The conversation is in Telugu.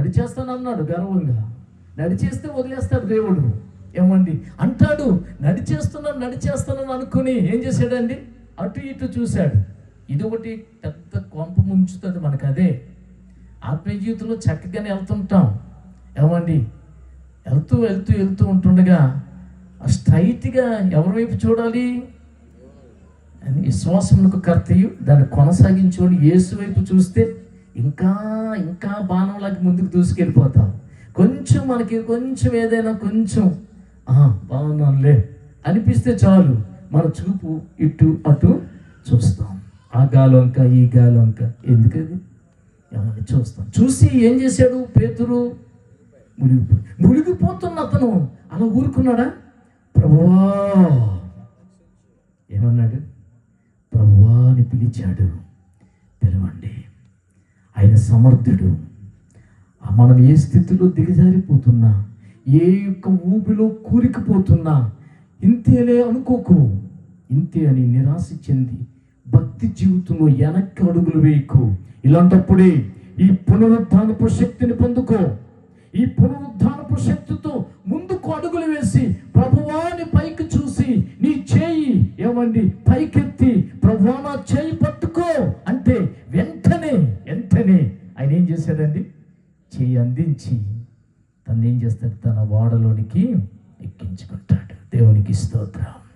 నడిచేస్తాను అన్నాడు గర్వంగా. నడిచేస్తే వదిలేస్తాడు దేవుడు. ఏమండి? అంటాడు నడిచేస్తున్నాను నడిచేస్తున్నాను అనుకుని ఏం చేశాడండి? అటు ఇటు చూశాడు. ఇది ఒకటి పెద్ద కొంప ముంచుతుంది మనకు అదే ఆత్మీయ జీవితంలో చక్కగానే వెళ్తుంటాం. ఏమండి? వెళ్తూ వెళ్తూ వెళ్తూ ఉంటుండగా స్ట్రైట్గా ఎవరి వైపు చూడాలి? అని విశ్వాసములకు కర్తయు దాన్ని కొనసాగించుకొని యేసు వైపు చూస్తే ఇంకా ఇంకా బాణంలాగా ముందుకు దూసుకెళ్ళిపోతాం. కొంచెం మనకి కొంచెం ఏదైనా కొంచెం "ఆహా, బాగున్నానులే. అనిపిస్తే చాలు. మన చూపు ఇటు అటు చూస్తాం. ఆ గాలొంక ఈ గాలొంక ఎందుకది? ఏమని చూస్తాం. చూసి ఏం చేశాడు పేతురు? మునిగిపో మునిగిపోతున్న అతను. అలా ఊరుకున్నాడా? ప్రభువా! ఏమన్నాడు? ప్రభువా అని పిలిచాడు. పిలవండి సమర్థుడు. మనం ఏ స్థితిలో దిగజారిపోతున్నా ఏ యొక్క ఊపిలో కూరికిపోతున్నా ఇంతేలే అనుకోకు ఇంతే అని నిరాశ చెంది భక్తి జీవితంలో వెనక్కి అడుగులు వేయకు. ఇలాంటప్పుడే ఈ పునరుద్ధానపు శక్తిని పొందుకో. ఈ పునరుద్ధానపు శక్తితో ముందుకు అడుగులు వేసి ప్రభువాని పైకి చూసి నీ చేయి ఏమండి? పైకెత్తి ప్రభువా నా చేయి పట్టు ఆయన ఏం చేశాడండి? చేయి అందించి తను ఏం చేస్తాడు? తన వాడలోనికి ఎక్కించుకుంటాడు. దేవునికి స్తోత్రం.